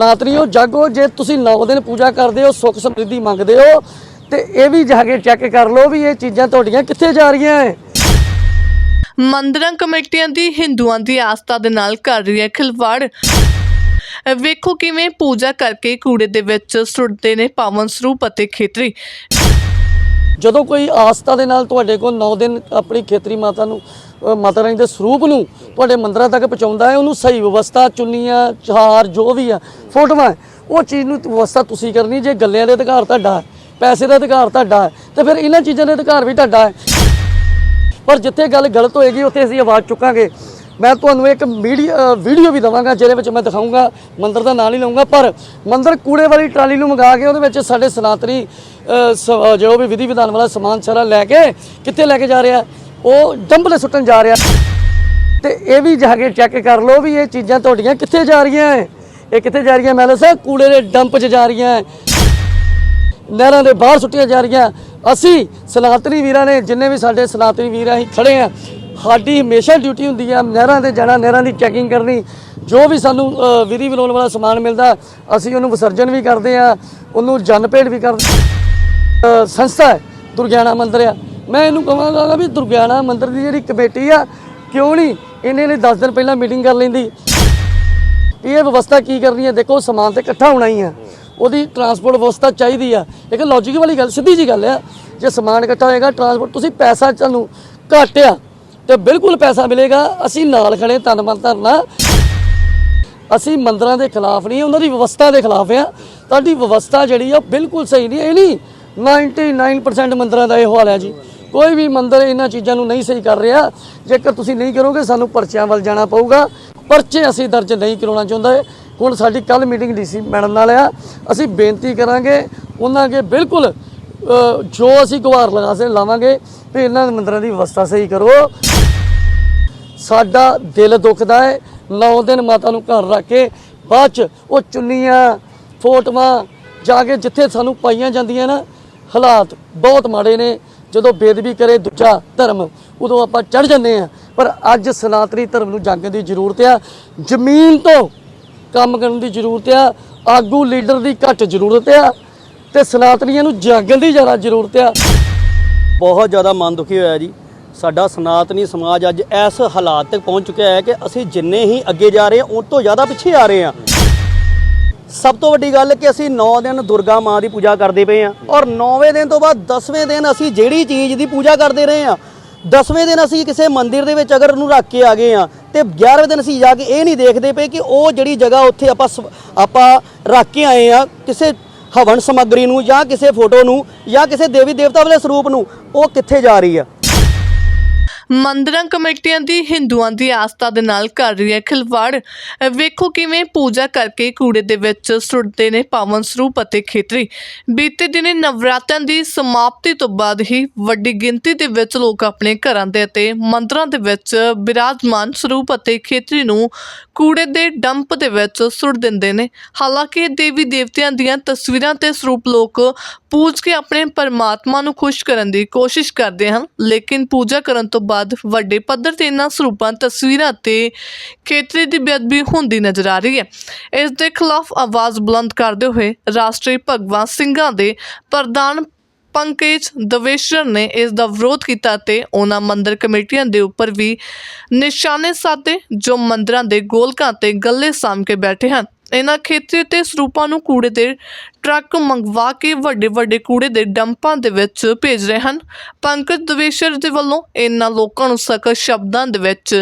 ਨਾਤਰੀਓ ਜਾਗੋ, ਜੇ ਤੁਸੀਂ 9 ਦਿਨ ਪੂਜਾ ਕਰਦੇ ਹੋ, ਸੁੱਖ ਸਮਰਿੱਧੀ ਮੰਗਦੇ ਹੋ, ਤੇ ਇਹ ਵੀ ਜਾ ਕੇ ਚੈੱਕ ਕਰ ਲਓ ਵੀ ਇਹ ਚੀਜ਼ਾਂ ਤੁਹਾਡੀਆਂ ਕਿੱਥੇ ਜਾ ਰਹੀਆਂ ਹੈ ਮੰਦਰਾਂ, ਕਮੇਟੀਆਂ ਦੀ, ਹਿੰਦੂਆਂ ਦੀ ਆਸਥਾ ਦੇ ਨਾਲ ਕਰ ਰਹੀ ਹੈ ਖਿਲਵਾੜ। ਵੇਖੋ ਕਿਵੇਂ ਪੂਜਾ ਕਰਕੇ ਕੂੜੇ ਦੇ ਵਿੱਚ ਸੁੱਟਦੇ ਨੇ ਪਾਵਨ ਸਰੂਪ ਅਤੇ ਖੇਤਰੀ। ਜਦੋਂ ਕੋਈ ਆਸਥਾ ਦੇ ਨਾਲ ਤੁਹਾਡੇ ਕੋਲ 9 ਦਿਨ ਆਪਣੀ ਖੇਤਰੀ ਮਾਤਾ ਨੂੰ ਮਾਤਾ ਰਾਣੀ ਦੇ ਸਰੂਪ ਨੂੰ ਤੁਹਾਡੇ ਮੰਦਰਾਂ ਤੱਕ ਪਹੁੰਚਾਉਂਦਾ ਹੈ ਉਹਨੂੰ ਸਹੀ ਵਿਵਸਥਾ ਚੁੰਨੀਆਂ ਚਾਰ ਜੋ ਵੀ ਆ ਫੋਟੋਆਂ ਉਹ ਚੀਜ਼ ਨੂੰ ਵਿਵਸਥਾ ਤੁਸੀਂ ਕਰਨੀ ਜੇ ਗੱਲਿਆਂ ਦੇ ਅਧਿਕਾਰ ਤੁਹਾਡਾ ਹੈ, ਪੈਸੇ ਦਾ ਅਧਿਕਾਰ ਤੁਹਾਡਾ ਹੈ, ਤੇ ਫਿਰ ਇਹਨਾਂ ਚੀਜ਼ਾਂ ਦੇ ਅਧਿਕਾਰ ਵੀ ਤੁਹਾਡਾ ਹੈ। ਪਰ ਜਿੱਥੇ ਗੱਲ ਗਲਤ ਹੋਏਗੀ ਉੱਥੇ ਅਸੀਂ ਆਵਾਜ਼ ਚੁੱਕਾਂਗੇ। ਮੈਂ ਤੁਹਾਨੂੰ ਇੱਕ ਮੀਡੀਆ ਵੀਡੀਓ ਵੀ ਦਵਾਂਗਾ, ਜਿਹਦੇ ਵਿੱਚ ਮੈਂ ਦਿਖਾਊਂਗਾ, ਮੰਦਰ ਦਾ ਨਾਂ ਨਹੀਂ ਲਵਾਂਗਾ ਪਰ ਮੰਦਰ ਕੂੜੇ ਵਾਲੀ ਟਰਾਲੀ ਨੂੰ ਮੰਗਾ ਕੇ ਉਹਦੇ ਵਿੱਚ ਸਾਡੇ ਸਨਾਤਨੀ ਸ- ਜੋ ਵੀ ਵਿਧੀ ਵਿਧਾਨ ਵਾਲਾ ਸਮਾਨ ਸਾਰਾ ਲੈ ਕੇ ਕਿੱਥੇ ਲੈ ਕੇ ਜਾ ਰਿਹਾ? ਉਹ ਡੰਬਲੇ ਸੁੱਟਣ ਜਾ ਰਿਹਾ। ਤੇ ਇਹ ਵੀ ਜਾ ਕੇ ਚੈੱਕ ਕਰ ਲਓ ਵੀ ਇਹ ਚੀਜ਼ਾਂ ਤੁਹਾਡੀਆਂ ਕਿੱਥੇ ਜਾ ਰਹੀਆਂ ਹੈ ਇਹ ਕਿੱਥੇ ਜਾ ਰਹੀਆਂ ਮੈਂ ਸਾਹਿਬ? ਕੂੜੇ ਦੇ ਡੰਪ 'ਚ ਜਾ ਰਹੀਆਂ ਹੈ ਨਹਿਰਾਂ ਦੇ ਬਾਹਰ ਸੁੱਟੀਆਂ ਜਾ ਰਹੀਆਂ। ਅਸੀਂ ਸਨਾਤਨੀ ਵੀਰਾਂ ਨੇ ਜਿੰਨੇ ਵੀ ਸਾਡੇ ਸਨਾਤਨੀ ਵੀਰ ਅਸੀਂ ਖੜੇ ਆ ਸਾਡੀ ਹਮੇਸ਼ਾ ਡਿਊਟੀ ਹੁੰਦੀ ਆ, ਨਹਿਰਾਂ ਤੇ ਜਾਣਾ, ਨਹਿਰਾਂ ਦੀ ਚੈਕਿੰਗ ਕਰਨੀ, ਜੋ ਵੀ ਸਾਨੂੰ ਵਿਧੀ ਵਿਲੋਣ ਵਾਲਾ ਸਮਾਨ ਮਿਲਦਾ, ਅਸੀਂ ਉਹਨੂੰ ਵਿਸਰਜਨ ਵੀ ਕਰਦੇ ਆ, ਉਹਨੂੰ ਜਨ ਭੇਟ ਵੀ ਕਰਦੇ ਸੰਸਥਾ ਦੁਰਗਿਆਣਾ ਮੰਦਿਰ ਆ। ਮੈਂ ਇਹਨੂੰ ਕਹਾਂਗਾ ਵੀ ਦੁਰਗਿਆਣਾ ਮੰਦਿਰ ਦੀ ਜਿਹੜੀ ਕਮੇਟੀ ਆ, ਕਿਉਂ ਨਹੀਂ ਇਹਨੇ ਨੇ 10 ਦਿਨ ਪਹਿਲਾਂ ਮੀਟਿੰਗ ਕਰ ਲੈਂਦੀ। ਇਹ ਵਿਵਸਥਾ ਕੀ ਕਰਨੀ ਹੈ ਦੇਖੋ, ਸਮਾਨ ਤੇ ਇਕੱਠਾ ਹੋਣਾ ਹੀ ਆ। ਉਹਦੀ ਟਰਾਂਸਪੋਰਟ ਵਿਵਸਥਾ ਚਾਹੀਦੀ ਆ। ਇੱਕ ਲੌਜੀਕ ਵਾਲੀ ਗੱਲ, ਸਿੱਧੀ ਜੀ ਗੱਲ ਆ। ਜੇ ਸਮਾਨ ਇਕੱਠਾ ਹੋਏਗਾ ਟਰਾਂਸਪੋਰਟ ਤੁਸੀਂ ਪੈਸਾ ਤੁਹਾਨੂੰ ਘੱਟ ਆ। ਤੇ ਬਿਲਕੁਲ ਪੈਸਾ ਮਿਲੇਗਾ। ਅਸੀਂ ਨਾਲ ਖੜੇ ਤਨ ਮਨ ਧਰਨਾ। ਅਸੀਂ ਮੰਦਰਾਂ ਦੇ ਖਿਲਾਫ ਨਹੀਂ, ਉਹਨਾਂ ਦੀ ਵਿਵਸਥਾ ਦੇ ਖਿਲਾਫ ਆ ਤੁਹਾਡੀ ਵਿਵਸਥਾ ਜਿਹੜੀ ਆ, ਉਹ ਬਿਲਕੁਲ ਸਹੀ ਨਹੀਂ, ਇਹ ਨਹੀਂ 99% ਮੰਦਰਾਂ ਦਾ ਇਹ ਹਾਲ ਹੈ ਜੀ। ਕੋਈ ਵੀ ਮੰਦਰ ਇਹਨਾਂ ਚੀਜ਼ਾਂ ਨੂੰ ਨਹੀਂ ਸਹੀ ਕਰ ਰਿਹਾ। ਜੇਕਰ ਤੁਸੀਂ ਨਹੀਂ ਕਰੋਗੇ, ਸਾਨੂੰ ਪਰਚਿਆਂ ਵੱਲ ਜਾਣਾ ਪਊਗਾ। ਪਰਚੇ ਅਸੀਂ ਦਰਜ ਨਹੀਂ ਕਰਾਉਣਾ ਚਾਹੁੰਦੇ ਹੁਣ ਸਾਡੀ ਕੱਲ ਮੀਟਿੰਗ ਡੀਸੀ ਮੈਡਮ ਨਾਲ ਆ। ਅਸੀਂ ਬੇਨਤੀ ਕਰਾਂਗੇ, ਉਹਨਾਂ ਅੱਗੇ ਬਿਲਕੁਲ ਜੋ ਅਸੀਂ ਗੁਹਾਰ ਲਗਾ ਸੇ, ਲਾਵਾਂਗੇ ਵੀ ਇਹਨਾਂ ਮੰਦਰਾਂ ਦੀ ਵਿਵਸਥਾ ਸਹੀ ਕਰੋ। ਸਾਡਾ ਦਿਲ ਦੁਖਦਾ ਹੈ। 9 ਦਿਨ ਮਾਤਾ ਨੂੰ ਘਰ ਰੱਖ ਕੇ ਬਾਅਦ ਚ ਉਹ ਚੁੰਨੀਆਂ, ਫੋਟੋਆਂ, ਜਾ ਕੇ ਜਿੱਥੇ ਸਾਨੂੰ ਪਾਈਆਂ ਜਾਂਦੀਆਂ ਨਾ, ਹਾਲਾਤ ਬਹੁਤ ਮਾੜੇ ਨੇ। ਜਦੋਂ ਬੇਦਬੀ ਕਰੇ ਦੂਜਾ ਧਰਮ, ਉਦੋਂ ਆਪਾਂ ਚੜ ਜਾਂਦੇ ਆ ਪਰ ਅੱਜ ਸਨਾਤਨੀ ਧਰਮ ਨੂੰ ਜਾਗਣ ਦੀ ਜ਼ਰੂਰਤ ਆ। ਜ਼ਮੀਨ ਤੋਂ ਕੰਮ ਕਰਨ ਦੀ ਜ਼ਰੂਰਤ ਆ। ਆਗੂ ਲੀਡਰ ਦੀ ਘੱਟ ਜ਼ਰੂਰਤ ਆ। ਤੇ ਸਨਾਤਨੀਆਂ ਨੂੰ ਜਾਗਣ ਦੀ ਜ਼ਿਆਦਾ ਜ਼ਰੂਰਤ ਆ। ਬਹੁਤ ਜ਼ਿਆਦਾ ਮਨ ਦੁਖੀ ਹੋਇਆ ਜੀ। ਸਾਡਾ ਸਨਾਤਨੀ ਸਮਾਜ ਅੱਜ ਇਸ ਹਾਲਾਤ ਤੱਕ ਪਹੁੰਚ ਚੁੱਕਿਆ ਹੈ ਕਿ ਅਸੀਂ ਜਿੰਨੇ ਹੀ ਅੱਗੇ ਜਾ ਰਹੇ ਹਾਂ, ਉਹ ਤੋਂ ਜ਼ਿਆਦਾ ਪਿੱਛੇ ਆ ਰਹੇ ਹਾਂ। ਸਭ ਤੋਂ ਵੱਡੀ ਗੱਲ ਕਿ ਅਸੀਂ 9 ਦਿਨ ਦੁਰਗਾ ਮਾਂ ਦੀ ਪੂਜਾ ਕਰਦੇ ਪਏ ਹਾਂ ਔਰ 9ਵੇਂ ਦਿਨ ਤੋਂ ਬਾਅਦ 10ਵੇਂ ਦਿਨ ਅਸੀਂ ਜਿਹੜੀ ਚੀਜ਼ ਦੀ ਪੂਜਾ ਕਰਦੇ ਰਹੇ ਹਾਂ 10ਵੇਂ ਦਿਨ ਅਸੀਂ ਕਿਸੇ ਮੰਦਿਰ ਦੇ ਵਿੱਚ ਅਗਰ ਉਹਨੂੰ ਰੱਖ ਕੇ ਆ ਗਏ ਹਾਂ ਤੇ 11ਵੇਂ ਦਿਨ ਅਸੀਂ ਜਾ ਕੇ ਇਹ ਨਹੀਂ ਦੇਖਦੇ ਪਏ ਕਿ ਉਹ ਜਿਹੜੀ ਜਗ੍ਹਾ ਉੱਥੇ ਆਪਾਂ ਸ- ਆਪਾਂ ਰੱਖ ਕੇ ਆਏ ਆ ਕਿਸੇ ਹਵਨ ਸਮੱਗਰੀ ਨੂੰ ਜਾਂ ਕਿਸੇ ਫੋਟੋ ਨੂੰ ਜਾਂ ਕਿਸੇ ਦੇਵੀ ਦੇਵਤਾ ਵਾਲੇ ਸਰੂਪ ਨੂੰ, ਉਹ ਕਿੱਥੇ ਜਾ ਰਹੀ ਆ? ਮੰਦਰਾਂ, ਕਮੇਟੀਆਂ ਦੀ, ਹਿੰਦੂਆਂ ਦੀ ਆਸਥਾ ਦੇ ਨਾਲ ਕਰ ਰਹੀ ਹੈ ਖਿਲਵਾੜ। ਵੇਖੋ ਕਿਵੇਂ ਪੂਜਾ ਕਰਕੇ ਕੂੜੇ ਦੇ ਵਿੱਚ ਸੁੱਟਦੇ ਨੇ ਪਾਵਨ ਸਰੂਪ ਅਤੇ ਖੇਤਰੀ। ਬੀਤੇ ਦਿਨੇ ਨਵਰਾਤਿਆਂ ਦੀ ਸਮਾਪਤੀ ਤੋਂ ਬਾਅਦ ਹੀ ਵੱਡੀ ਗਿਣਤੀ ਦੇ ਵਿੱਚ ਲੋਕ ਆਪਣੇ ਘਰਾਂ ਦੇ ਅਤੇ ਮੰਦਰਾਂ ਦੇ ਵਿੱਚ ਬਿਰਾਜਮਾਨ ਸਰੂਪ ਅਤੇ ਖੇਤਰੀ ਨੂੰ ਕੂੜੇ ਦੇ ਡੰਪ ਦੇ ਵਿੱਚ ਸੁੱਟ ਦਿੰਦੇ ਨੇ। ਹਾਲਾਂਕਿ ਦੇਵੀ ਦੇਵਤਿਆਂ ਦੀਆਂ ਤਸਵੀਰਾਂ ਤੇ ਸਰੂਪ ਲੋਕ ਪੂਜ ਕੇ ਆਪਣੇ ਪਰਮਾਤਮਾ ਨੂੰ ਖੁਸ਼ ਕਰਨ ਦੀ ਕੋਸ਼ਿਸ਼ ਕਰਦੇ ਹਨ, ਲੇਕਿਨ ਪੂਜਾ ਕਰਨ ਤੋਂ ਬਾਅਦ ਵੱਡੇ ਪੱਧਰ ਤੇ ਇਹਨਾਂ ਸਰੂਪਾਂ, ਤਸਵੀਰਾਂ ਤੇ ਖੇਤਰੀ ਦੀ ਬੇਅਦਬੀ ਹੁੰਦੀ ਨਜ਼ਰ ਆ ਰਹੀ ਹੈ। ਇਸ ਦੇ ਖਿਲਾਫ ਆਵਾਜ਼ ਬੁਲੰਦ ਕਰਦੇ ਹੋਏ ਰਾਸ਼ਟਰੀ ਭਗਵਾਨ ਸਿੰਘਾਂ ਦੇ ਪ੍ਰਧਾਨ ਪੰਕਜ ਦਵੇਸ਼ਰ ਨੇ ਇਸ ਦਾ ਵਿਰੋਧ ਕੀਤਾ ਤੇ ਉਹਨਾਂ ਮੰਦਰ ਕਮੇਟੀਆਂ ਦੇ ਉੱਪਰ ਵੀ ਨਿਸ਼ਾਨੇ ਸਾਧੇ, ਜੋ ਮੰਦਰਾਂ ਦੇ ਗੋਲਕਾਂ ਤੇ ਗੱਲੇ ਸਾਂਭ ਕੇ ਬੈਠੇ ਹਨ। ਇਹਨਾਂ ਖੇਤਰੀ ਤੇ ਸਰੂਪਾਂ ਨੂੰ ਕੂੜੇ ਦੇ ਟਰੱਕ ਮੰਗਵਾ ਕੇ ਵੱਡੇ ਵੱਡੇ ਕੂੜੇ ਦੇ ਡੰਪਾਂ ਦੇ ਵਿੱਚ ਭੇਜ ਰਹੇ ਹਨ। ਪੰਕਜ ਦਵੇਸ਼ਰ ਦੇ ਵੱਲੋਂ ਇਹਨਾਂ ਲੋਕਾਂ ਨੂੰ ਸਖਤ ਸ਼ਬਦਾਂ ਦੇ ਵਿੱਚ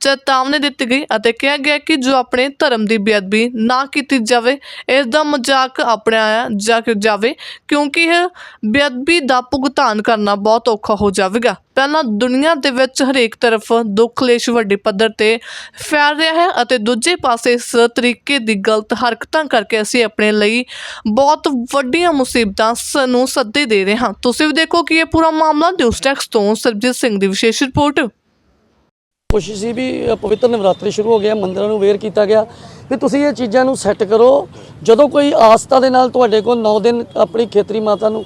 ਚੇਤਾਵਨੀ ਦਿੱਤੀ ਗਈ ਅਤੇ ਕਿਹਾ ਗਿਆ ਕਿ ਜੋ ਆਪਣੇ ਧਰਮ ਦੀ ਬੇਅਦਬੀ ਨਾ ਕੀਤੀ ਜਾਵੇ, ਇਸ ਦਾ ਮਜ਼ਾਕ ਅਪਣਾਇਆ ਜਾ ਜਾਵੇ ਕਿਉਂਕਿ ਇਹ ਬੇਅਦਬੀ ਦਾ ਭੁਗਤਾਨ ਕਰਨਾ ਬਹੁਤ ਔਖਾ ਹੋ ਜਾਵੇਗਾ। ਪਹਿਲਾਂ ਦੁਨੀਆ ਦੇ ਵਿੱਚ ਹਰੇਕ ਤਰਫ ਦੁੱਖ ਕਲੇਸ਼ ਵੱਡੇ ਪੱਧਰ ਤੇ ਫੈਲ ਰਿਹਾ ਹੈ ਅਤੇ ਦੂਜੇ ਪਾਸੇ ਇਸ ਤਰੀਕੇ ਦੀ ਗਲਤ ਹਰਕਤਾਂ ਕਰਕੇ ਅਸੀਂ ਆਪਣੇ ਲਈ ਬਹੁਤ ਬਹੁਤ ਵੱਡੀਆਂ ਮੁਸੀਬਤਾਂ ਸ- ਨੂੰ ਸੱਦੇ ਦੇ ਰਹੇ ਹਾਂ। ਤੁਸੀਂ ਵੀ ਦੇਖੋ ਕਿ ਇਹ ਪੂਰਾ ਮਾਮਲਾ ਨਿਊਜ਼ ਟੈਕਸ ਤੋਂ ਸਰਬਜੀਤ ਸਿੰਘ ਦੀ ਵਿਸ਼ੇਸ਼ ਰਿਪੋਰਟ। ਕੋਸ਼ਿਸ਼ ਸੀ ਵੀ ਪਵਿੱਤਰ ਨਵਰਾਤਰੀ ਸ਼ੁਰੂ ਹੋ ਗਿਆ ਮੰਦਰਾਂ ਨੂੰ ਵੇਅਰ ਕੀਤਾ ਗਿਆ। ਵੀ ਤੁਸੀਂ ਇਹ ਚੀਜ਼ਾਂ ਨੂੰ ਸੈੱਟ ਕਰੋ। ਜਦੋਂ ਕੋਈ ਆਸਥਾ ਦੇ ਨਾਲ ਤੁਹਾਡੇ ਕੋਲ 9 ਦਿਨ ਆਪਣੀ ਖੇਤਰੀ ਮਾਤਾ ਨੂੰ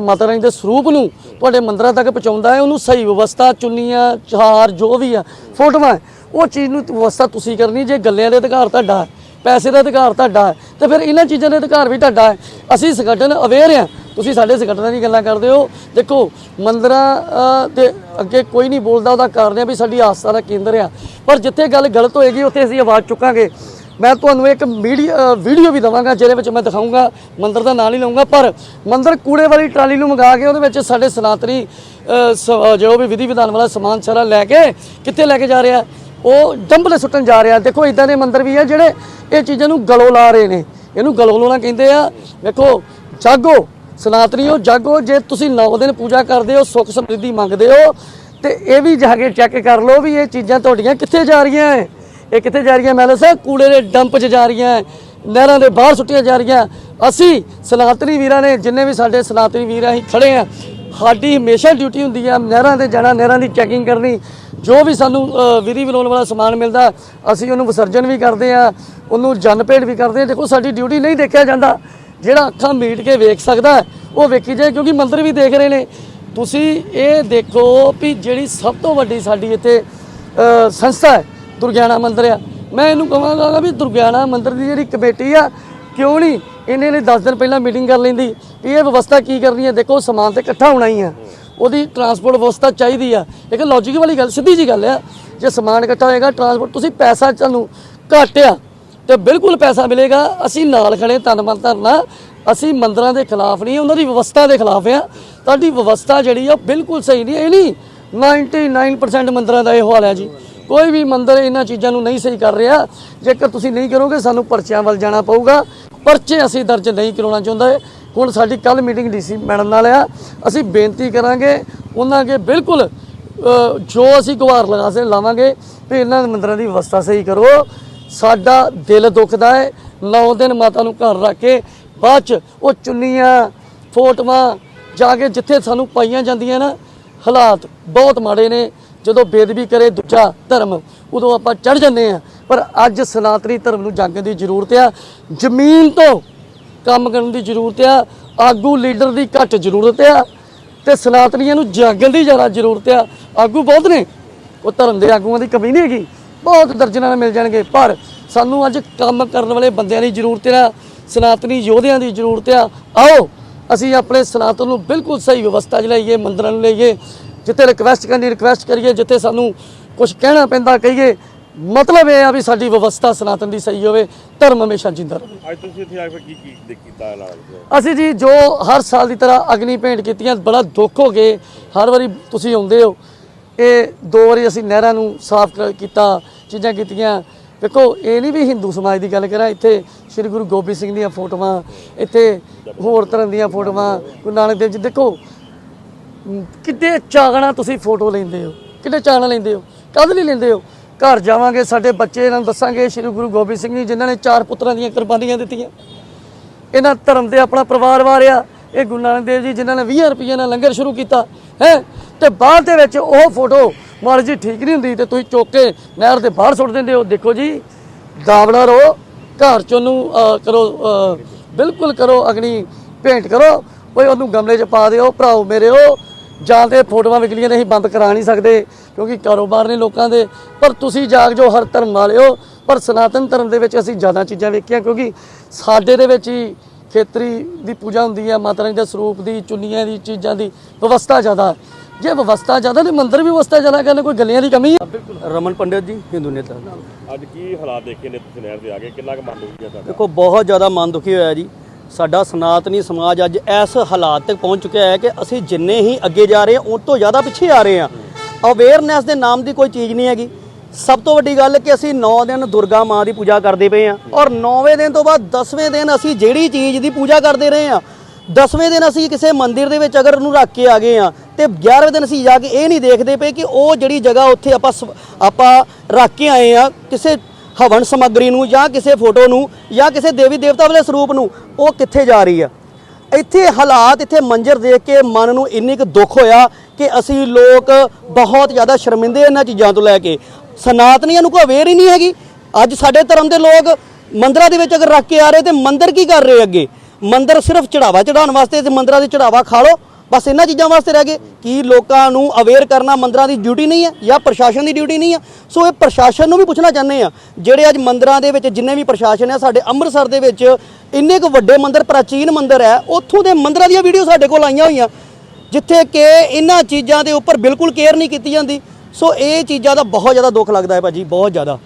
ਮਾਤਾ ਰਾਣੀ ਦੇ ਸਰੂਪ ਨੂੰ ਤੁਹਾਡੇ ਮੰਦਰਾਂ ਤੱਕ ਪਹੁੰਚਾਉਂਦਾ ਹੈ ਉਹਨੂੰ ਸਹੀ ਵਿਵਸਥਾ ਚੁੰਨੀਆਂ ਚਾਰ ਜੋ ਵੀ ਆ ਫੋਟੋਆਂ ਉਹ ਚੀਜ਼ ਨੂੰ ਵਿਵਸਥਾ ਤੁਸੀਂ ਕਰਨੀ ਜੇ ਗੱਲਿਆਂ ਦੇ ਅਧਿਕਾਰ ਤੁਹਾਡਾ ਹੈ, ਪੈਸੇ ਦਾ ਅਧਿਕਾਰ ਤੁਹਾਡਾ ਹੈ ਤੇ ਫਿਰ ਇਹਨਾਂ ਚੀਜ਼ਾਂ ਦਾ ਅਧਿਕਾਰ ਵੀ ਤੁਹਾਡਾ ਹੈ। ਅਸੀਂ ਸੰਗਠਨ ਅਵੇਅਰ ਹਾਂ। ਤੁਸੀਂ ਸਾਡੇ ਸੰਗਠਨਾਂ ਦੀ ਗੱਲਾਂ ਕਰਦੇ ਹੋ। ਦੇਖੋ ਮੰਦਰਾਂ ਅ, ਦੇ ਅੱਗੇ ਕੋਈ ਨਹੀਂ ਬੋਲਦਾ ਉਹਦਾ ਕਾਰਨ ਹੈ ਵੀ ਸਾਡੀ ਆਸਥਾ ਦਾ ਕੇਂਦਰ ਆ। ਪਰ ਜਿੱਥੇ ਗੱਲ ਗਲਤ ਹੋਏਗੀ ਉੱਥੇ ਅਸੀਂ ਆਵਾਜ਼ ਚੁੱਕਾਂਗੇ। ਮੈਂ ਤੁਹਾਨੂੰ ਇੱਕ ਮੀਡੀਆ ਵੀਡੀਓ ਵੀ ਦਵਾਂਗਾ ਜਿਹਦੇ ਵਿੱਚ ਮੈਂ ਦਿਖਾਊਂਗਾ। ਮੰਦਰ ਦਾ ਨਾਂ ਨਹੀਂ ਲਵਾਂਗਾ ਪਰ ਮੰਦਰ ਕੂੜੇ ਵਾਲੀ ਟਰਾਲੀ ਨੂੰ ਮੰਗਾ ਕੇ ਉਹਦੇ ਵਿੱਚ ਸਾਡੇ ਸਨਾਤਨੀ ਸ- ਅ, ਜੋ ਵੀ ਵਿਧੀ ਵਿਧਾਨ ਵਾਲਾ ਸਮਾਨ ਸਾਰਾ ਲੈ ਕੇ ਕਿੱਥੇ ਲੈ ਕੇ ਜਾ ਰਿਹਾ? ਉਹ ਡੰਬਲੇ ਸੁੱਟਣ ਜਾ ਰਿਹਾ। ਦੇਖੋ ਇਦਾਂ ਦੇ ਮੰਦਰ ਵੀ ਆ ਜਿਹੜੇ ਇਹ ਚੀਜ਼ਾਂ ਨੂੰ ਗਲੋ ਲਾ ਰਹੇ ਨੇ। ਇਹਨੂੰ ਗਲੋ ਲਾਉਣਾ ਕਹਿੰਦੇ ਆ ਦੇਖੋ ਜਾਗੋ ਸਨਾਤਨੀਓ ਜਾਗੋ ਜੇ ਤੁਸੀਂ 9 ਦਿਨ ਪੂਜਾ ਕਰਦੇ ਹੋ ਸੁੱਖ ਸਮਰਿੱਧੀ ਮੰਗਦੇ ਹੋ ਤੇ ਇਹ ਵੀ ਜਾ ਕੇ ਚੈੱਕ ਕਰ ਲਓ ਵੀ ਇਹ ਚੀਜ਼ਾਂ ਤੁਹਾਡੀਆਂ ਕਿੱਥੇ ਜਾ ਰਹੀਆਂ ਹੈ ਇਹ ਕਿੱਥੇ ਜਾ ਰਹੀਆਂ ਮੈਂ ਦੱਸਾਂ ਕੂੜੇ ਦੇ ਡੰਪ 'ਚ ਜਾ ਰਹੀਆਂ ਹੈ, ਨਹਿਰਾਂ ਦੇ ਬਾਹਰ ਸੁੱਟੀਆਂ ਜਾ ਰਹੀਆਂ। ਅਸੀਂ ਸਨਾਤਨੀ ਵੀਰਾਂ ਨੇ ਜਿੰਨੇ ਵੀ ਸਾਡੇ ਸਨਾਤਨੀ ਵੀਰ ਅਸੀਂ ਖੜੇ ਆ। ਸਾਡੀ ਹਮੇਸ਼ਾ ਡਿਊਟੀ ਹੁੰਦੀ ਆ ਨਹਿਰਾਂ ਤੇ ਜਾਣਾ, ਨਹਿਰਾਂ ਦੀ ਚੈਕਿੰਗ ਕਰਨੀ। ਜੋ ਵੀ ਸਾਨੂੰ ਵਿਧੀ ਵਿਲੋਣ ਵਾਲਾ ਸਮਾਨ ਮਿਲਦਾ, ਅਸੀਂ ਉਹਨੂੰ ਵਿਸਰਜਨ ਵੀ ਕਰਦੇ ਆ, ਉਹਨੂੰ ਜਨ ਭੇਟ ਵੀ ਕਰਦੇ ਆ। ਦੇਖੋ, ਸਾਡੀ ਡਿਊਟੀ ਨਹੀਂ ਦੇਖਿਆ ਜਾਂਦਾ। ਜਿਹੜਾ ਅੱਖਾਂ ਮੀਟ ਕੇ ਵੇਖ ਸਕਦਾ, ਉਹ ਵੇਖੀ ਜਾਏ, ਕਿਉਂਕਿ ਮੰਦਰ ਵੀ ਦੇਖ ਰਹੇ ਨੇ। ਤੁਸੀਂ ਇਹ ਦੇਖੋ ਵੀ ਜਿਹੜੀ ਸਭ ਤੋਂ ਵੱਡੀ ਸਾਡੀ ਇੱਥੇ ਸੰਸਥਾ ਹੈ, ਦੁਰਗਿਆਣਾ ਮੰਦਰ ਆ। ਮੈਂ ਇਹਨੂੰ ਕਹਾਂਗਾ ਵੀ ਦੁਰਗਿਆਣਾ ਮੰਦਰ ਦੀ ਜਿਹੜੀ ਕਮੇਟੀ ਆ, ਕਿਉਂ ਨਹੀਂ ਇਹਨੇ ਲਈ 10 ਦਿਨ ਪਹਿਲਾਂ ਮੀਟਿੰਗ ਕਰ ਲੈਂਦੀ। ਵੀ ਇਹ ਵਿਵਸਥਾ ਕੀ ਕਰਨੀ ਹੈ? ਦੇਖੋ, ਸਮਾਨ ਤੇ ਇਕੱਠਾ ਹੋਣਾ ਹੀ ਆ। ਉਹਦੀ ਟਰਾਂਸਪੋਰਟ ਵਿਵਸਥਾ ਚਾਹੀਦੀ ਆ। ਇੱਕ ਲੌਜੀਕ ਵਾਲੀ ਗੱਲ, ਸਿੱਧੀ ਜੀ ਗੱਲ ਆ। ਜੇ ਸਮਾਨ ਇਕੱਠਾ ਹੋਏਗਾ ਟਰਾਂਸਪੋਰਟ ਤੁਸੀਂ ਪੈਸਾ ਤੁਹਾਨੂੰ ਘੱਟ ਆ ਤੇ ਬਿਲਕੁਲ ਪੈਸਾ ਮਿਲੇਗਾ। ਅਸੀਂ ਨਾਲ ਖੜੇ ਤਨ ਮਨ ਧਰਨਾ। ਅਸੀਂ ਮੰਦਰਾਂ ਦੇ ਖਿਲਾਫ ਨਹੀਂ, ਉਹਨਾਂ ਦੀ ਵਿਵਸਥਾ ਦੇ ਖਿਲਾਫ ਆ। ਤੁਹਾਡੀ ਵਿਵਸਥਾ ਜਿਹੜੀ ਆ, ਉਹ ਬਿਲਕੁਲ ਸਹੀ ਨਹੀਂ, ਇਹ ਨਹੀਂ। 99% ਮੰਦਰਾਂ ਦਾ ਇਹ ਹਾਲ ਹੈ ਜੀ। ਕੋਈ ਵੀ ਮੰਦਰ ਇਹਨਾਂ ਚੀਜ਼ਾਂ ਨੂੰ ਨਹੀਂ ਸਹੀ ਕਰ ਰਿਹਾ। ਜੇਕਰ ਤੁਸੀਂ ਨਹੀਂ ਕਰੋਗੇ, ਸਾਨੂੰ ਪਰਚਿਆਂ ਵੱਲ ਜਾਣਾ ਪਊਗਾ। ਪਰਚੇ ਅਸੀਂ ਦਰਜ ਨਹੀਂ ਕਰਾਉਣਾ ਚਾਹੁੰਦੇ ਹੁਣ ਸਾਡੀ ਕੱਲ ਮੀਟਿੰਗ ਡੀਸੀ ਮੈਡਮ ਨਾਲ ਆ। ਅਸੀਂ ਬੇਨਤੀ ਕਰਾਂਗੇ, ਉਹਨਾਂ ਅੱਗੇ ਬਿਲਕੁਲ ਜੋ ਅਸੀਂ ਗੁਹਾਰ ਲਗਾ ਸੇ ਲਾਵਾਂਗੇ ਵੀ ਇਹਨਾਂ ਮੰਦਰਾਂ ਦੀ ਵਿਵਸਥਾ ਸਹੀ ਕਰੋ। ਸਾਡਾ ਦਿਲ ਦੁਖਦਾ ਹੈ। 9 ਦਿਨ ਮਾਤਾ ਨੂੰ ਘਰ ਰੱਖ ਕੇ ਬਾਅਦ ਚ ਉਹ ਚੁੰਨੀਆਂ, ਫੋਟੋਆਂ ਜਾ ਕੇ ਜਿੱਥੇ ਸਾਨੂੰ ਪਾਈਆਂ ਜਾਂਦੀਆਂ ਨਾ, ਹਾਲਾਤ ਬਹੁਤ ਮਾੜੇ ਨੇ। ਜਦੋਂ ਬੇਦਬੀ ਕਰੇ ਦੂਜਾ ਧਰਮ, ਉਦੋਂ ਆਪਾਂ ਚੜ ਜੰਨੇ ਆ ਪਰ ਅੱਜ ਸਨਾਤਨੀ ਧਰਮ ਨੂੰ ਜਾਗਣ ਦੀ ਜ਼ਰੂਰਤ ਆ। ਜ਼ਮੀਨ ਤੋਂ ਕੰਮ ਕਰਨ ਦੀ ਜ਼ਰੂਰਤ ਆ। ਆਗੂ ਲੀਡਰ ਦੀ ਘੱਟ ਜ਼ਰੂਰਤ ਆ ਤੇ ਸਨਾਤਨੀਆਂ ਨੂੰ ਜਾਗਣ ਦੀ ਜ਼ਿਆਦਾ ਜ਼ਰੂਰਤ ਆ। ਆਗੂ ਬਹੁਤ ਨੇ। ਉਹ ਧਰਮ ਦੇ ਆਗੂਆਂ ਦੀ ਕਮੀ ਨਹੀਂ ਹੈਗੀ। ਬਹੁਤ ਦਰਜਨਾਂ ਨਾਲ ਮਿਲ ਜਾਣਗੇ। ਪਰ ਸਾਨੂੰ ਅੱਜ ਕੰਮ ਕਰਨ ਵਾਲੇ ਬੰਦਿਆਂ ਦੀ ਜ਼ਰੂਰਤ ਆ। ਸਨਾਤਨੀ ਯੋਧਿਆਂ ਦੀ ਜ਼ਰੂਰਤ ਆ। ਆਓ, ਅਸੀਂ ਆਪਣੇ ਸਨਾਤਨ ਨੂੰ ਬਿਲਕੁਲ ਸਹੀ ਵਿਵਸਥਾ 'ਚ ਲਈਏ ਮੰਦਰਾਂ ਨੂੰ ਲਈਏ ਜਿੱਥੇ ਰਿਕਵੈਸਟ ਕਰਨੀ ਰਿਕਵੈਸਟ ਕਰੀਏ। ਜਿੱਥੇ ਸਾਨੂੰ ਕੁਝ ਕਹਿਣਾ ਪੈਂਦਾ, ਕਹੀਏ। ਮਤਲਬ ਇਹ ਆ ਵੀ ਸਾਡੀ ਵਿਵਸਥਾ ਸਨਾਤਨ ਦੀ ਸਹੀ ਹੋਵੇ ਧਰਮ ਹਮੇਸ਼ਾ ਜਿੰਦਾ ਰਹੇ। ਅੱਜ ਤੁਸੀਂ ਇੱਥੇ ਆ ਕੇ ਕੀ ਕੀ ਦੇਖ ਕੀਤਾ ਨਾਲ ਅਸੀਂ ਜੀ ਜੋ ਹਰ ਸਾਲ ਦੀ ਤਰ੍ਹਾਂ ਅਗਨੀ ਭੇਂਟ ਕੀਤੀਆਂ ਬੜਾ ਦੁੱਖ ਹੋ ਗਏ ਹਰ ਵਾਰੀ ਤੁਸੀਂ ਆਉਂਦੇ ਹੋ ਇਹ ਦੋ ਵਾਰੀ ਅਸੀਂ ਨਹਿਰਾਂ ਨੂੰ ਸਾਫ਼ ਕੀਤਾ ਚੀਜ਼ਾਂ ਕੀਤੀਆਂ। ਵੇਖੋ ਇਹ ਨਹੀਂ ਵੀ ਹਿੰਦੂ ਸਮਾਜ ਦੀ ਗੱਲ ਕਰਾਂ ਇੱਥੇ ਸ੍ਰੀ ਗੁਰੂ ਗੋਬਿੰਦ ਸਿੰਘ ਦੀਆਂ ਫੋਟੋਆਂ ਇੱਥੇ ਹੋਰ ਤਰ੍ਹਾਂ ਦੀਆਂ ਫੋਟੋਆਂ ਗੁਰੂ ਨਾਨਕ ਦੇਵ ਜੀ ਦੇਖੋ ਕਿੱਡੇ ਚਾਗਣਾ ਤੁਸੀਂ ਫੋਟੋ ਲੈਂਦੇ ਹੋ ਕਿੱਡੇ ਚਾਗਣਾ ਲੈਂਦੇ ਹੋ ਕਦ ਲਈ ਲੈਂਦੇ ਹੋ? ਘਰ ਜਾਵਾਂਗੇ, ਸਾਡੇ ਬੱਚੇ ਇਹਨਾਂ ਨੂੰ ਦੱਸਾਂਗੇ, ਸ੍ਰੀ ਗੁਰੂ ਗੋਬਿੰਦ ਸਿੰਘ ਜੀ, ਜਿਨ੍ਹਾਂ ਨੇ ਚਾਰ ਪੁੱਤਰਾਂ ਦੀਆਂ ਕੁਰਬਾਨੀਆਂ ਦਿੱਤੀਆਂ। ਇਹਨਾਂ ਧਰਮ ਦੇ ਆਪਣਾ ਪਰਿਵਾਰ ਵਾਰਿਆ। ਇਹ ਗੁਰੂ ਨਾਨਕ ਦੇਵ ਜੀ, ਜਿਨ੍ਹਾਂ ਨੇ 20 ਰੁਪਏ ਨਾਲ ਲੰਗਰ ਸ਼ੁਰੂ ਕੀਤਾ, ਹੈ? ਤੇ ਬਾਅਦ ਦੇ ਵਿੱਚ ਉਹ ਫੋਟੋ, ਮਾੜੀ ਜੀ ਠੀਕ ਨਹੀਂ ਹੁੰਦੀ ਤੇ ਤੁਸੀਂ ਚੁੱਕ ਕੇ ਨਹਿਰ ਦੇ ਬਾਹਰ ਸੁੱਟ ਦਿੰਦੇ ਹੋ। ਦੇਖੋ ਜੀ ਦਾਵੜਾ ਰੋ, ਘਰ ਚ ਉਹਨੂੰ ਕਰੋ ਬਿਲਕੁਲ ਕਰੋ, ਅਗਨੀ ਭੇਂਟ ਕਰੋ ਓਏ ਉਹਨੂੰ ਗਮਲੇ 'ਚ ਪਾ ਦਿਓ, ਭਰਾਓ ਮੇਰੇ ਉਹ ਜਾਂ ਤੇ ਫੋਟੋਆਂ ਵਿਕਲੀਆਂ ਨੇ ਅਸੀਂ ਬੰਦ ਕਰਾ ਨਹੀਂ ਸਕਦੇ ਕਿਉਂਕਿ ਕਾਰੋਬਾਰ ਨੇ ਲੋਕਾਂ ਦੇ। ਪਰ ਤੁਸੀਂ ਜਾਗ ਜੋ ਹਰ ਧਰਮ ਵਾਲਿਓ ਪਰ ਸਨਾਤਨ ਧਰਮ ਦੇ ਵਿੱਚ ਅਸੀਂ ਜ਼ਿਆਦਾ ਚੀਜ਼ਾਂ ਵੇਖੀਆਂ ਕਿਉਂਕਿ ਸਾਡੇ ਦੇ ਵਿੱਚ ਹੀ ਖੇਤਰੀ ਦੀ ਪੂਜਾ ਹੁੰਦੀ ਹੈ ਮਾਤਾ ਰਾਣੀ ਦੇ ਸਰੂਪ ਦੀ ਚੁੰਨੀਆਂ ਦੀ ਚੀਜ਼ਾਂ ਦੀ ਵਿਵਸਥਾ ਜ਼ਿਆਦਾ। ਜੇ ਵਿਵਸਥਾ ਜ਼ਿਆਦਾ ਤੇ ਮੰਦਿਰ ਵੀ ਵਿਵਸਥਾ ਜ਼ਿਆਦਾ ਕਰਨ ਕੋਈ ਗੱਲੀਆਂ ਦੀ ਕਮੀ ਹੈ ਰਮਨ ਪੰਡਿਤ ਜੀ ਹਿੰਦੂ ਨੇਤਾ। ਅੱਜ ਕੀ ਹਾਲਾਤ ਦੇਖੇ ਨੇ ਤੁਸੀਂ ਨਹਿਰ ਤੇ ਆ ਕੇ? ਕਿੰਨਾ ਕੁ ਮਨ ਦੁਖੀ ਹੈ ਤੁਹਾਡਾ? ਦੇਖੋ ਬਹੁਤ ਜ਼ਿਆਦਾ ਮਨ ਦੁਖੀ ਹੋਇਆ ਜੀ। ਸਾਡਾ ਸਨਾਤਨੀ ਸਮਾਜ ਅੱਜ ਇਸ ਹਾਲਾਤ ਤੱਕ ਪਹੁੰਚ ਚੁੱਕਿਆ ਹੈ ਕਿ ਅਸੀਂ ਜਿੰਨੇ ਹੀ ਅੱਗੇ ਜਾ ਰਹੇ ਹਾਂ, ਉਹ ਤੋਂ ਜ਼ਿਆਦਾ ਪਿੱਛੇ ਆ ਰਹੇ ਹਾਂ। ਅਵੇਅਰਨੈਸ ਦੇ ਨਾਮ ਦੀ ਕੋਈ ਚੀਜ਼ ਨਹੀਂ ਹੈਗੀ। ਸਭ ਤੋਂ ਵੱਡੀ ਗੱਲ ਕਿ ਅਸੀਂ 9 ਦਿਨ ਦੁਰਗਾ ਮਾਂ ਦੀ ਪੂਜਾ ਕਰਦੇ ਪਏ ਹਾਂ ਔਰ 9ਵੇਂ ਦਿਨ ਤੋਂ ਬਾਅਦ 10ਵੇਂ ਦਿਨ ਅਸੀਂ ਜਿਹੜੀ ਚੀਜ਼ ਦੀ ਪੂਜਾ ਕਰਦੇ ਰਹੇ ਹਾਂ 10ਵੇਂ ਦਿਨ ਅਸੀਂ ਕਿਸੇ ਮੰਦਿਰ ਦੇ ਵਿੱਚ ਅਗਰ ਉਹਨੂੰ ਰੱਖ ਕੇ ਆ ਗਏ ਹਾਂ ਤੇ 11ਵੇਂ ਦਿਨ ਅਸੀਂ ਜਾ ਕੇ ਇਹ ਨਹੀਂ ਦੇਖਦੇ ਪਏ ਕਿ ਉਹ ਜਿਹੜੀ ਜਗ੍ਹਾ ਉੱਥੇ ਆਪਾਂ ਸ- ਆਪਾਂ ਰੱਖ ਕੇ ਆਏ ਆ ਕਿਸੇ ਹਵਨ ਸਮੱਗਰੀ ਨੂੰ ਜਾਂ ਕਿਸੇ ਫੋਟੋ ਨੂੰ ਜਾਂ ਕਿਸੇ ਦੇਵੀ ਦੇਵਤਾ ਵਾਲੇ ਸਰੂਪ ਨੂੰ, ਉਹ ਕਿੱਥੇ ਜਾ ਰਹੀ ਆ? ਇੱਥੇ ਹਾਲਾਤ, ਇੱਥੇ ਮੰਜ਼ਰ ਦੇਖ ਕੇ ਮਨ ਨੂੰ ਇੰਨੀ ਕੁ ਦੁੱਖ ਹੋਇਆ ਕਿ ਅਸੀਂ ਲੋਕ ਬਹੁਤ ਜ਼ਿਆਦਾ ਸ਼ਰਮਿੰਦੇ ਇਹਨਾਂ ਚੀਜ਼ਾਂ ਤੋਂ ਲੈ ਕੇ। ਸਨਾਤਨੀਆਂ ਨੂੰ ਕੋਈ ਅਵੇਅਰ ਹੀ ਨਹੀਂ ਹੈਗੀ। ਅੱਜ ਸਾਡੇ ਧਰਮ ਦੇ ਲੋਕ ਮੰਦਰਾਂ ਦੇ ਵਿੱਚ ਅਗਰ ਰੱਖ ਕੇ ਆ ਰਹੇ ਤੇ ਮੰਦਰ ਕੀ ਕਰ ਰਹੇ ਅੱਗੇ? ਮੰਦਰ ਸਿਰਫ ਚੜਾਵਾ ਚੜਾਉਣ ਵਾਸਤੇ ਤੇ ਮੰਦਰਾਂ ਦੇ ਚੜਾਵਾ ਖਾ ਲਓ। ਬਸ ਇਹਨਾਂ ਚੀਜ਼ਾਂ ਵਾਸਤੇ ਰਹਿ ਗਏ ਕੀ ਲੋਕਾਂ ਨੂੰ ਅਵੇਅਰ ਕਰਨਾ ਮੰਦਰਾਂ ਦੀ ਡਿਊਟੀ ਨਹੀਂ ਹੈ ਜਾਂ ਪ੍ਰਸ਼ਾਸਨ ਦੀ ਡਿਊਟੀ ਨਹੀਂ ਹੈ। ਸੋ ਇਹ ਪ੍ਰਸ਼ਾਸਨ ਨੂੰ ਵੀ ਪੁੱਛਣਾ ਚਾਹੁੰਦੇ ਆ ਜਿਹੜੇ ਅੱਜ ਮੰਦਰਾਂ ਦੇ ਵਿੱਚ ਜਿੰਨੇ ਵੀ ਪ੍ਰਸ਼ਾਸਨ ਆ, ਸਾਡੇ ਅੰਮ੍ਰਿਤਸਰ ਦੇ ਵਿੱਚ ਇੰਨੇ ਕੁ ਵੱਡੇ ਮੰਦਰ, ਪ੍ਰਾਚੀਨ ਮੰਦਰ ਹੈ, ਉੱਥੋਂ ਦੇ ਮੰਦਰਾਂ ਦੀਆਂ ਵੀਡੀਓ ਸਾਡੇ ਕੋਲ ਆਈਆਂ ਹੋਈਆਂ, ਜਿੱਥੇ ਕਿ ਇਹਨਾਂ ਚੀਜ਼ਾਂ ਦੇ ਉੱਪਰ ਬਿਲਕੁਲ ਕੇਅਰ ਨਹੀਂ ਕੀਤੀ ਜਾਂਦੀ। ਸੋ ਇਹ ਚੀਜ਼ਾਂ ਦਾ ਬਹੁਤ ਜ਼ਿਆਦਾ ਦੁੱਖ ਲੱਗਦਾ ਹੈ ਭਾਜੀ, ਬਹੁਤ ਜ਼ਿਆਦਾ।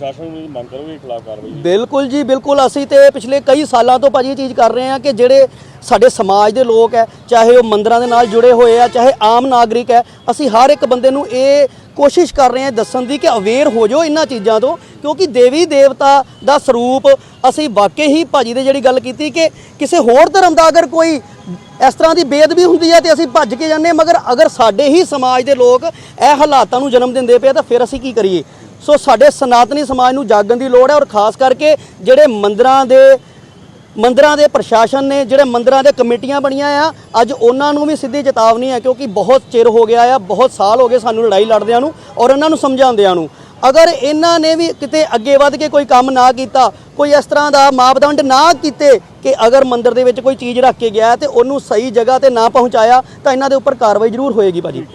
ਪ੍ਰਸ਼ਾਸਨ ਨੂੰ ਮੰਗ ਕਰੋਗੇ ਖਿਲਾਫ ਕਾਰਵਾਈ ਬਿਲਕੁਲ ਜੀ ਬਿਲਕੁਲ। ਅਸੀਂ ਤੇ ਪਿਛਲੇ ਕਈ ਸਾਲਾਂ ਤੋਂ ਭਾਜੀ ਇਹ ਚੀਜ਼ ਕਰ ਰਹੇ ਹਾਂ ਕਿ ਜਿਹੜੇ ਸਾਡੇ ਸਮਾਜ ਦੇ ਲੋਕ ਹੈ ਚਾਹੇ ਉਹ ਮੰਦਰਾਂ ਦੇ ਨਾਲ ਜੁੜੇ ਹੋਏ ਆ ਚਾਹੇ ਆਮ ਨਾਗਰਿਕ ਹੈ ਅਸੀਂ ਹਰ ਇੱਕ ਬੰਦੇ ਨੂੰ ਇਹ ਕੋਸ਼ਿਸ਼ ਕਰ ਰਹੇ ਹਾਂ ਦੱਸਣ ਦੀ ਕਿ ਅਵੇਅਰ ਹੋ ਜਾਓ ਇਹਨਾਂ ਚੀਜ਼ਾਂ ਤੋਂ ਕਿਉਂਕਿ ਦੇਵੀ ਦੇਵਤਾ ਦਾ ਸਰੂਪ ਅਸੀਂ ਵਾਕਈ ਹੀ ਭਾਜੀ ਦੇ ਜਿਹੜੀ ਗੱਲ ਕੀਤੀ ਕਿ ਕਿਸੇ ਹੋਰ ਧਰਮ ਦਾ ਅਗਰ ਕੋਈ ਇਸ ਤਰ੍ਹਾਂ ਦੀ ਬੇਅਦਬੀ ਹੁੰਦੀ ਹੈ ਤੇ ਅਸੀਂ ਭੱਜ ਕੇ ਜਾਂਦੇ ਹਾਂ, ਮਗਰ ਅਗਰ ਸਾਡੇ ਹੀ ਸਮਾਜ ਦੇ ਲੋਕ ਇਹ ਹਾਲਾਤਾਂ ਨੂੰ ਜਨਮ ਦਿੰਦੇ ਪਏ ਤਾਂ ਫਿਰ ਅਸੀਂ ਕੀ ਕਰੀਏ? ਸੋ ਸਾਡੇ ਸਨਾਤਨੀ ਸਮਾਜ ਨੂੰ ਜਾਗਣ ਦੀ ਲੋੜ ਹੈ ਔਰ ਖਾਸ ਕਰਕੇ ਜਿਹੜੇ ਮੰਦਰਾਂ ਦੇ ਮੰਦਰਾਂ ਦੇ ਪ੍ਰਸ਼ਾਸਨ ਨੇ, ਜਿਹੜੇ ਮੰਦਰਾਂ ਦੇ ਕਮੇਟੀਆਂ ਬਣੀਆਂ ਆ, ਅੱਜ ਉਹਨਾਂ ਨੂੰ ਵੀ ਸਿੱਧੀ ਚੇਤਾਵਨੀ ਹੈ ਕਿਉਂਕਿ ਬਹੁਤ ਚਿਰ ਹੋ ਗਿਆ ਆ, ਬਹੁਤ ਸਾਲ ਹੋ ਗਏ ਸਾਨੂੰ ਲੜਾਈ ਲੜਦਿਆਂ ਨੂੰ ਔਰ ਉਹਨਾਂ ਨੂੰ ਸਮਝਾਉਂਦਿਆਂ ਨੂੰ। ਅਗਰ ਇਹਨਾਂ ਨੇ ਵੀ ਕਿਤੇ ਅੱਗੇ ਵੱਧ ਕੇ ਕੋਈ ਕੰਮ ਨਾ ਕੀਤਾ, ਕੋਈ ਇਸ ਤਰ੍ਹਾਂ ਦਾ ਮਾਪਦੰਡ ਨਾ ਕੀਤੇ ਕਿ ਅਗਰ ਮੰਦਰ ਦੇ ਵਿੱਚ ਕੋਈ ਚੀਜ਼ ਰੱਖ ਕੇ ਗਿਆ ਤੇ ਉਹਨੂੰ ਸਹੀ ਜਗ੍ਹਾ ਤੇ ਨਾ ਪਹੁੰਚਾਇਆ, ਤਾਂ ਇਹਨਾਂ ਦੇ ਉੱਪਰ ਕਾਰਵਾਈ ਜ਼ਰੂਰ ਹੋਏਗੀ ਭਾਜੀ।